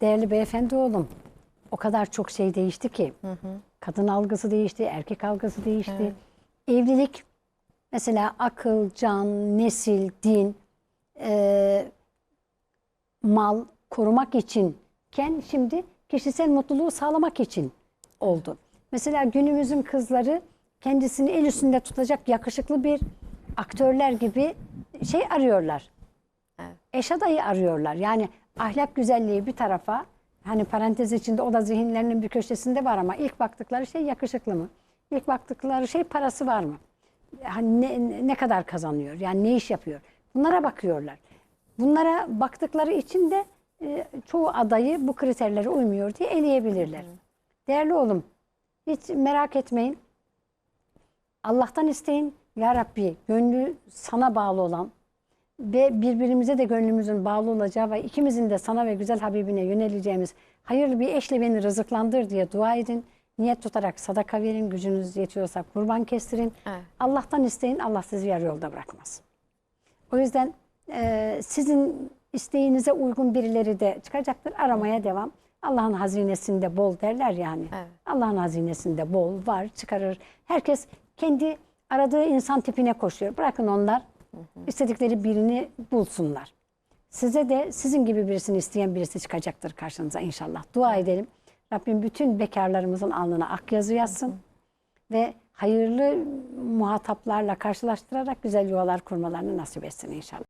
değerli beyefendi oğlum o kadar çok şey değişti ki. Kadın algısı değişti, erkek algısı değişti. Evlilik mesela akıl, can, nesil, din, e, mal korumak içinken şimdi kişisel mutluluğu sağlamak için oldu. Mesela günümüzün kızları kendisini el üstünde tutacak yakışıklı bir aktörler gibi şey arıyorlar. Eş adayı arıyorlar. Yani ahlak güzelliği bir tarafa hani parantez içinde o da zihinlerinin bir köşesinde var ama ilk baktıkları şey yakışıklı mı? İlk baktıkları şey parası var mı? Hani ne, ne kadar kazanıyor? Yani ne iş yapıyor? Bunlara bakıyorlar. Bunlara baktıkları için de e, çoğu adayı bu kriterlere uymuyor diye eleyebilirler. Değerli oğlum, hiç merak etmeyin. Allah'tan isteyin. Ya Rabbi gönlü sana bağlı olan ve birbirimize de gönlümüzün bağlı olacağı ve ikimizin de sana ve güzel Habibine yöneleceğimiz hayırlı bir eşle beni rızıklandır diye dua edin. Niyet tutarak sadaka verin, gücünüz yetiyorsa kurban kestirin. Evet. Allah'tan isteyin, Allah sizi yarı yolda bırakmaz. O yüzden e, sizin isteğinize uygun birileri de çıkacaktır. Aramaya devam. Allah'ın hazinesinde bol derler yani. Evet. Allah'ın hazinesinde bol var, çıkarır. Herkes kendi aradığı insan tipine koşuyor. Bırakın onlar istedikleri birini bulsunlar. Size de sizin gibi birisini isteyen birisi çıkacaktır karşınıza inşallah. Dua edelim. Rabbim bütün bekarlarımızın alnına ak yazı yazsın ve hayırlı muhataplarla karşılaştırarak güzel yuvalar kurmalarını nasip etsin inşallah.